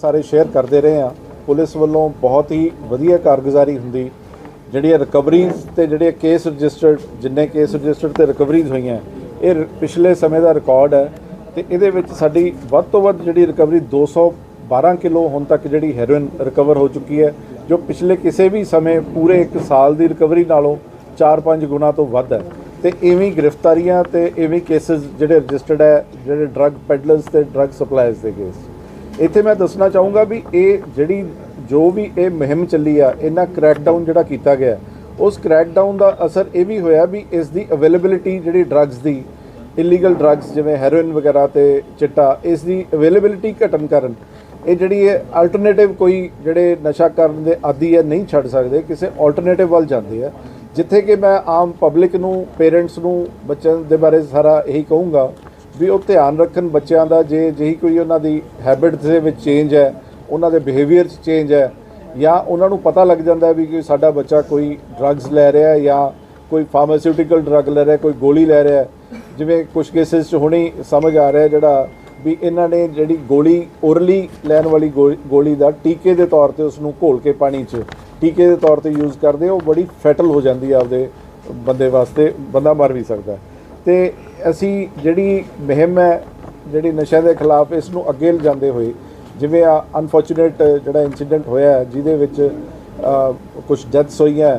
ਸਾਰੇ ਸ਼ੇਅਰ ਕਰਦੇ ਰਹੇ ਆ ਪੁਲਿਸ ਵੱਲੋਂ ਬਹੁਤ ਹੀ ਵਧੀਆ ਕਾਰਗੁਜ਼ਾਰੀ ਹੁੰਦੀ। ਜਿਹੜੀਆਂ ਰਿਕਵਰੀਜ਼ ਤੇ ਜਿਹੜੇ ਕੇਸ ਰਜਿਸਟਰਡ ਜਿੰਨੇ ਕੇਸ ਰਜਿਸਟਰਡ ਤੇ ਰਿਕਵਰੀਜ਼ ਹੋਈਆਂ, ਇਹ ਪਿਛਲੇ ਸਮੇਂ ਦਾ ਰਿਕਾਰਡ ਹੈ। ਤੇ ਇਹਦੇ ਵਿੱਚ ਸਾਡੀ ਵੱਧ ਤੋਂ ਵੱਧ ਜਿਹੜੀ ਰਿਕਵਰੀ 212 ਕਿਲੋ ਹੁਣ ਤੱਕ ਜਿਹੜੀ ਹੈਰੋਇਨ ਰਿਕਵਰ ਹੋ ਚੁੱਕੀ ਹੈ, ਜੋ ਪਿਛਲੇ ਕਿਸੇ ਵੀ ਸਮੇਂ ਪੂਰੇ 1 ਸਾਲ ਦੀ ਰਿਕਵਰੀ ਨਾਲੋਂ 4-5 ਗੁਣਾ ਤੋਂ ਵੱਧ ਹੈ। ਤੇ ਇਵੇਂ ਗ੍ਰਿਫਤਾਰੀਆਂ ਤੇ ਇਵੇਂ ਕੇਸਸ ਜਿਹੜੇ ਰਜਿਸਟਰਡ ਹੈ, ਜਿਹੜੇ ਡਰੱਗ ਪੈਡਲਰਸ ਤੇ ਡਰੱਗ ਸਪਲਾਇਰਸ ਦੇ ਕੇਸ ਇੱਥੇ ਮੈਂ ਦੱਸਣਾ ਚਾਹੂੰਗਾ ਵੀ ਇਹ ਜਿਹੜੀ ਜੋ ਵੀ ਇਹ ਮੁਹਿੰਮ ਚੱਲੀ ਆ, ਇਹਨਾਂ ਕ੍ਰੈਕਡਾਊਨ ਜਿਹੜਾ ਕੀਤਾ ਗਿਆ, ਉਸ ਕ੍ਰੈਕਡਾਊਨ ਦਾ ਅਸਰ ਇਹ ਵੀ ਹੋਇਆ ਵੀ ਇਸ ਦੀ ਅਵੇਲੇਬਿਲਿਟੀ ਜਿਹੜੀ ਡਰੱਗਸ ਦੀ ਇਲੀਗਲ ਡਰੱਗਸ ਜਿਵੇਂ ਹੈਰੋਇਨ ਵਗੈਰਾ ਤੇ ਚਿੱਟਾ, ਇਸ ਦੀ ਅਵੇਲੇਬਿਲਿਟੀ ਘਟਣ ਕਾਰਨ ਇਹ ਜਿਹੜੀ ਹੈ ਅਲਟਰਨੇਟਿਵ ਕੋਈ ਜਿਹੜੇ ਨਸ਼ਾ ਕਰਨ ਦੇ ਆਦੀ ਹੈ ਨਹੀਂ ਛੱਡ ਸਕਦੇ, ਕਿਸੇ ਆਲਟਰਨੇਟਿਵ ਵੱਲ ਜਾਂਦੇ ਆ। ਜਿੱਥੇ ਕਿ ਮੈਂ ਆਮ ਪਬਲਿਕ ਨੂੰ ਪੇਰੈਂਟਸ ਨੂੰ, ਬੱਚਿਆਂ ਦੇ ਬਾਰੇ ਸਾਰਾ ਇਹੀ ਕਹੂੰਗਾ ਵੀ ਉਹ ਧਿਆਨ ਰੱਖਣ ਬੱਚਿਆਂ ਦਾ ਜੇ ਜਿਹੀ ਕੋਈ ਉਹਨਾਂ ਦੀ ਹੈਬਿਟ ਦੇ ਵਿੱਚ ਚੇਂਜ ਹੈ, ਉਹਨਾਂ ਦੇ ਬਿਹੇਵੀਅਰ 'ਚ ਚੇਂਜ ਹੈ, ਜਾਂ ਉਹਨਾਂ ਨੂੰ ਪਤਾ ਲੱਗ ਜਾਂਦਾ ਵੀ ਕਿ ਸਾਡਾ ਬੱਚਾ ਕੋਈ ਡਰੱਗਸ ਲੈ ਰਿਹਾ ਹੈ ਜਾਂ ਕੋਈ ਫਾਰਮਾਸਿਊਟੀਕਲ ਡਰੱਗ ਲੈ ਰਿਹਾ, ਕੋਈ ਗੋਲੀ ਲੈ ਰਿਹਾ ਜਿਵੇਂ ਕੁਝ ਕੇਸਿਸ 'ਚ ਹੁਣੇ ਸਮਝ ਆ ਰਿਹਾ ਜਿਹੜਾ ਵੀ ਇਹਨਾਂ ਨੇ ਜਿਹੜੀ ਗੋਲੀ ਓਰਲੀ ਲੈਣ ਵਾਲੀ ਗੋ- ਗੋਲੀ ਦਾ ਟੀਕੇ ਦੇ ਤੌਰ ਤੇ ਉਸ ਨੂੰ ਘੋਲ ਕੇ ਪਾਣੀ 'ਚ, ਟੀਕੇ ਦੇ ਤੌਰ ਤੇ ਯੂਜ਼ ਕਰਦੇ, ਉਹ ਬੜੀ ਫੈਟਲ ਹੋ ਜਾਂਦੀ ਹੈ ਆਪਦੇ ਬੰਦੇ ਵਾਸਤੇ, ਬੰਦਾ ਮਰ ਵੀ ਸਕਦਾ ਤੇ ਅਸੀਂ ਜਿਹੜੀ ਮੁਹਿੰਮ ਹੈ, ਜਿਹੜੀ ਨਸ਼ਿਆਂ ਦੇ ਖਿਲਾਫ ਇਸ ਨੂੰ ਅੱਗੇ ਲਿਜਾਂਦੇ ਹੋਏ, ਜਿਵੇਂ ਆ ਅਨਫੋਰਚੂਨੇਟ ਜਿਹੜਾ ਇਨਸੀਡੈਂਟ ਹੋਇਆ ਜਿਹਦੇ ਵਿੱਚ ਕੁਝ ਡੈਥਸ ਹੋਈਆਂ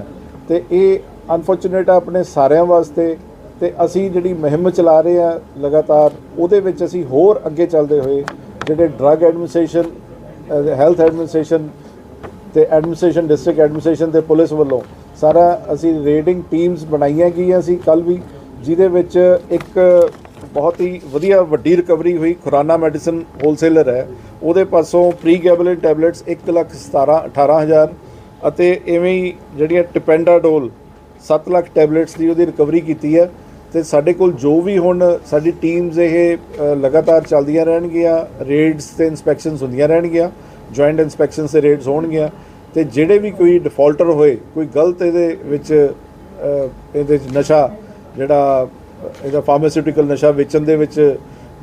ਤੇ ਇਹ ਅਨਫੋਰਚੂਨੇਟ ਆਪਣੇ ਸਾਰਿਆਂ ਵਾਸਤੇ, ਤੇ ਅਸੀਂ ਜਿਹੜੀ ਮੁਹਿੰਮ ਚਲਾ ਰਹੇ ਆ ਲਗਾਤਾਰ, ਉਹਦੇ ਵਿੱਚ ਅਸੀਂ ਹੋਰ ਅੱਗੇ ਚੱਲਦੇ ਹੋਏ, ਜਿਹੜੇ ਡਰੱਗ ਐਡਮਿਨਿਸਟ੍ਰੇਸ਼ਨ ਹੈਲਥ ਐਡਮਿਨਿਸਟ੍ਰੇਸ਼ਨ ਤੇ ਐਡਮਿਨਿਸਟ੍ਰੇਸ਼ਨ ਡਿਸਟ੍ਰਿਕਟ ਐਡਮਿਨਿਸਟ੍ਰੇਸ਼ਨ ਤੇ ਪੁਲਿਸ ਵੱਲੋਂ ਸਾਰਾ ਅਸੀਂ ਰੇਡਿੰਗ ਟੀਮਸ ਬਣਾਈਆਂ ਗਈਆਂ ਸੀ ਕੱਲ ਵੀ ਜਿਹਦੇ ਵਿੱਚ ਇੱਕ ਬਹੁਤ ਹੀ ਵਧੀਆ ਵੱਡੀ ਰਿਕਵਰੀ ਹੋਈ, ਖੁਰਾਨਾ ਮੈਡੀਸਨ ਹੋਲਸੇਲਰ ਹੈ। ਉਹਦੇ ਪਾਸੋਂ ਪ੍ਰੀ ਗੈਬਲੇਟ ਟੈਬਲੇਟਸ 1 ਲੱਖ 17 18000 ਅਤੇ ਐਵੇਂ ਹੀ ਜਿਹੜੀਆਂ ਟਿਪੈਂਡਾਡੋਲ 7 ਲੱਖ ਟੈਬਲੇਟਸ ਦੀ ਉਹਦੀ ਰਿਕਵਰੀ ਕੀਤੀ ਹੈ ਤੇ ਸਾਡੇ ਕੋਲ ਜੋ ਵੀ ਹੁਣ ਸਾਡੀ ਟੀਮਸ ਇਹ ਲਗਾਤਾਰ ਚੱਲਦੀਆਂ ਰਹਿਣਗੀਆਂ ਰੇਡਸ ਤੇ ਇਨਸਪੈਕਸ਼ਨਸ ਹੁੰਦੀਆਂ ਰਹਿਣਗੀਆਂ ਜੁਆਇੰਟ ਇਨਸਪੈਕਸ਼ਨਸ ਤੇ ਰੇਡਸ ਹੋਣਗੀਆਂ ਤੇ ਜਿਹੜੇ ਵੀ ਕੋਈ ਡਿਫਾਲਟਰ ਹੋਏ, ਕੋਈ ਗਲਤ ਇਹਦੇ ਵਿੱਚ ਇਹਦੇ 'ਚ ਨਸ਼ਾ ਜਿਹੜਾ ਇਹਦਾ ਫਾਰਮਾਸਿਊਟੀਕਲ ਨਸ਼ਾ ਵੇਚਣ ਦੇ ਵਿੱਚ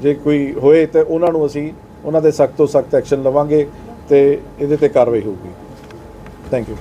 ਜੇ ਕੋਈ ਹੋਏ ਤੇ ਉਹਨਾਂ ਨੂੰ ਅਸੀਂ ਉਹਨਾਂ ਦੇ ਸਖਤ ਤੋਂ ਸਖਤ ਐਕਸ਼ਨ ਲਵਾਂਗੇ ਤੇ ਇਹਦੇ ਤੇ ਕਾਰਵਾਈ ਹੋਊਗੀ। Thank you